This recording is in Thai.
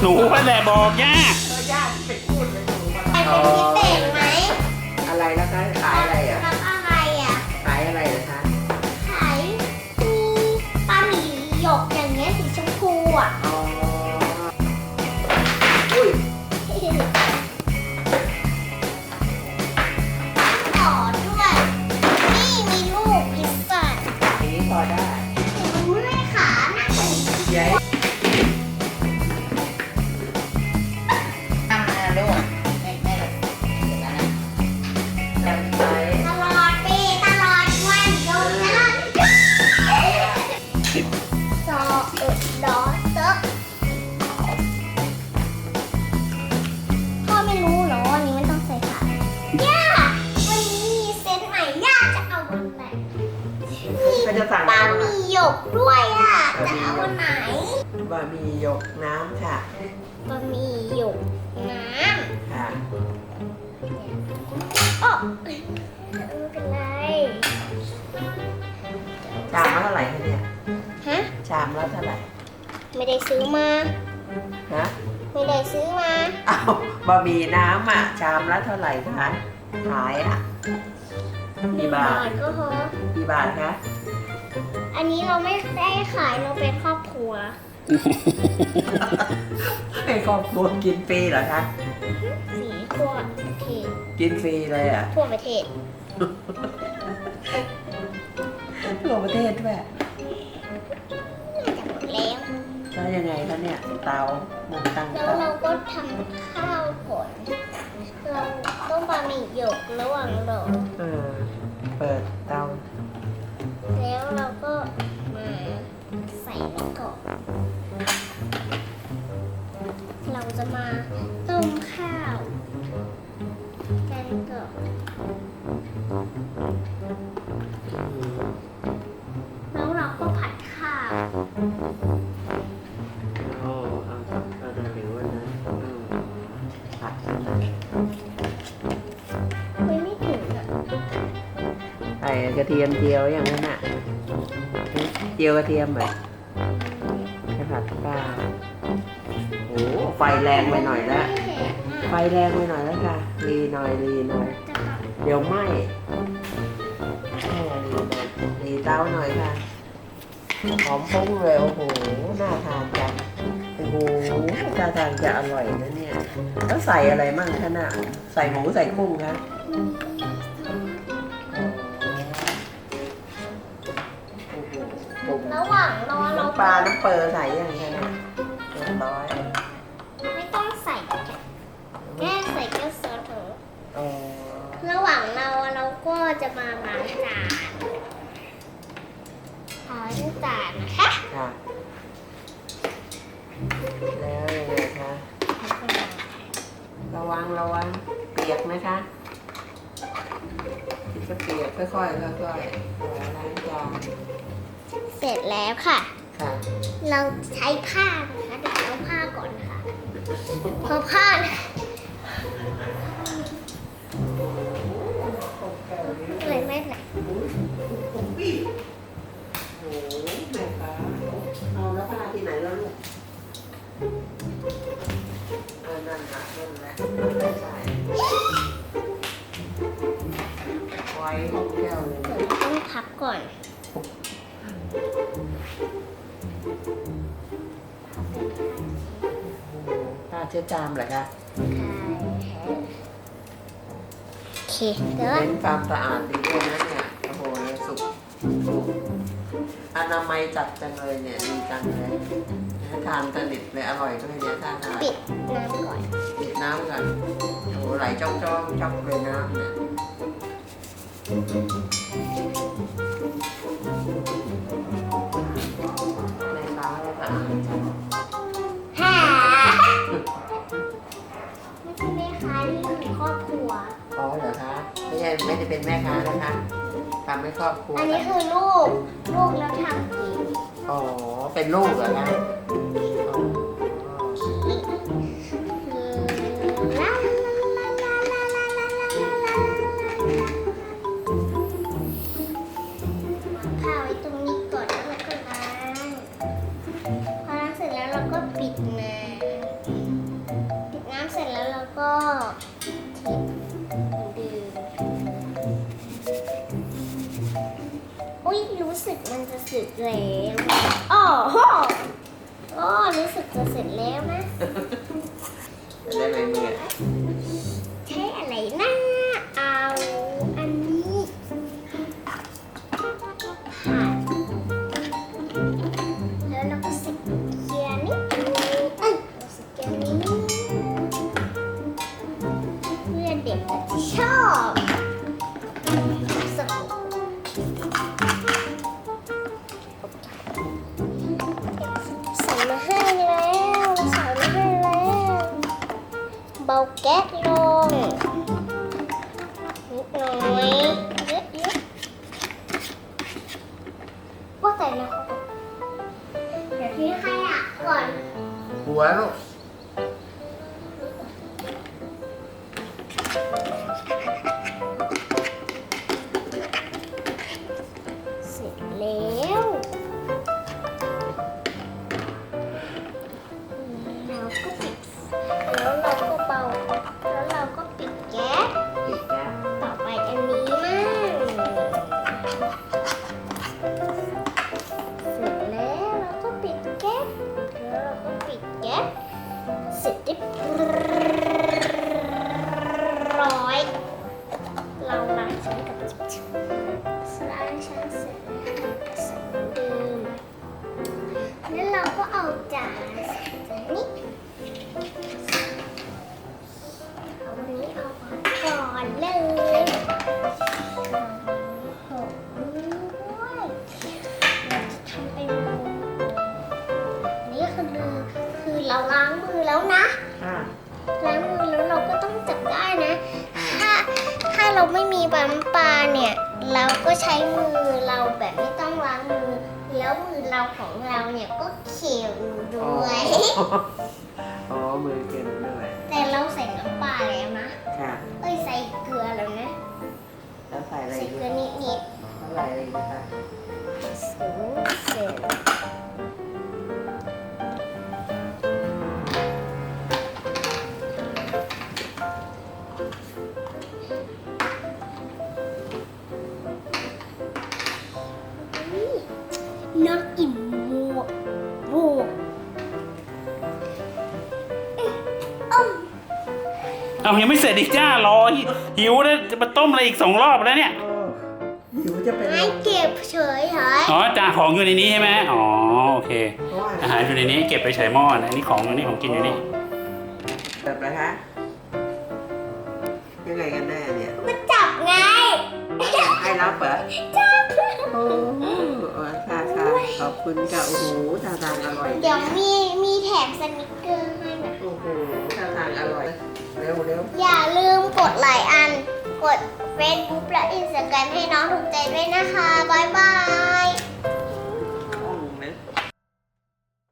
หนูนั่นแหละบอกย่าเออย่าไปพูดเลยหนูมาไปเป็นพิเศษไหมอะ จะสั่งปลาอะไรหมี่หยกด้วยอะ จะเอาวันไหนบะหมี่หยกน้ำค่ะบะหมี่หยกน้ค่ะำโอ้ไม่เป็นไรชามละเท่าไหร่คะเนี่ยฮะชามละเท่าไหร่ไม่ได้ซื้อมาฮะไม่ได้ซื้อมาอ้าวบะหมี่น้ำอะชามละเท่าไหร่คะขายอะกี่บาทก็พอกี่บาทคะ อันนี้เราไม่ได้ขายเราเป็นครอบครัว ให้ครอบครัวกินฟรีเหรอคะ สีทั่วประเทศกินฟรีเลยอะทั่วประเทศ ทั่วประเทศด้วยน่าจะหมดแล้ว แล้วยังไงคะเนี่ยเตามุงตั้งแล้วเตาเราก็ทำข้าวผล เราต้มบะหมี่หยกระหว่างรอเออเปิดเตา ใส่ในกล่องเราจะมาต้มข้าวกันก่อนแล้วเราก็ผัดข้าวโอ้เอาเอาเอาหรือว่านะอืมผัดไม่ไม่ถึงอะใส่กระเทียมเจียวอย่างนั้นอะเจียวกระเทียมไหม ให้ผัดข้าโอ้ไฟแรงไปหน่อยแล้ว ไฟแรงไปหน่อยแล้วค่ะรีหน่อยรีหน่อย เดี๋ยวไหมรีหน่อยรีเต้าหน่อยค่ะ หอมฟุ้งเลยโอ้โห น่าทานจังโอ้โหท่าทางจะอร่อยนะเนี่ย แล้วใส่อะไรมั่งคะน่ะ ใส่หมูใส่กุ้งคะำปลา น้ำเปอร์ใส่ยังไงนะเรียบร้อยไม่ต้องใส่แค่ใส่แค่ซอสเถอะอ๋อระหว่างเราเราก็จะมาล้างจานล้างจานนะคะค่ะ แล้วยังไงคะ ระวังระวังเปียกนะคะจะเปียกค่อยๆค่อยๆล้างจานเสร็จแล้วค่ะค่ะ เราใช้ผ้านะคะเดี๋ยวเอาผ้าก่อนค่ะพอผ้าเลยไม่ไหนโอ้โหแม่ฟ้าเอาแล้วผ้าที่ไหนแล้วลูกเออนั่นน่ะนั่นแหละนั่นแหละใช่ไว้ห้องแก้วเลยเดี๋ยวต้องพักก่อน ผ้าเช็ดจามเหรอคะโอเคเดี๋ยวเน้นความสะอาดดีด้วยนะเนี่ย โอ้โหสุกสุกอนามัยจัดจังเลยเนี่ยดีจังเลยถ้าทานสนิทเลยอร่อยด้วยเนี่ยถ้าทานปิดน้ำก่อนปิดน้ำก่อนโอ้โหไหลจ้องจ้องจ้องเลยน้ำเนี่ย ค้านะคะทำให้ครอบครัวอันนี้คือลูก ลูกแล้วทำกินอ๋อเป็นลูกเหรอคะ จะเสร็จแล้วนะ แก๊สลงนิดหน่อยเยอะๆว่าแต่นะเดี๋ยวพี่ให้อะก่อน หัวลูก ปั๊มปลาเนี่ย เราก็ใช้มือเราแบบไม่ต้องล้างมือ แล้วมือเราของเราเนี่ยก็เขียวด้วย อ๋อ มือเกินด้วย แต่เราใส่น้ำปลาแล้วนะค่ะ เอ้ยใส่เกลือแล้วนะ แล้วใส่อะไรใส่อีกเกลือนิดนิดเท่าไหร่อะไรอีกคะ น่ากินมากโว้เอ๊ะอ้าวเอายังไม่เสร็จอีกจ้ารอหิวแล้วจะมาต้มอะไรอีกสองรอบแล้วเนี่ยโอ้หิวจะเป็นลไม่มเก็บเฉยเหรออ๋อจ่าของอยู่ในนี้ใช่ไหมอ๋อโอเค เพราะว่าอาหารอยู่ในนี้เก็บไปใช้หม้อนะอันนี้ของอันนี้ของกินอยู่นี่แบบอะไรคะยังไงกันแน่เนี่ยมาจับไง ให้รับเหรอจับ โอ้โหค่ะค่ะข อบคุณค่ะโอ้โหท่าทางอร่อยเดี๋ยวมีมีแถมสนิกเกอร์ให้นะโอ้โหท่าทางอร่อยเร็วเร็วอย่าลืมกดไลค์อัน กด Facebook และ Instagram ให้น้องถูกใจด้วยนะคะ บ๊ายบาย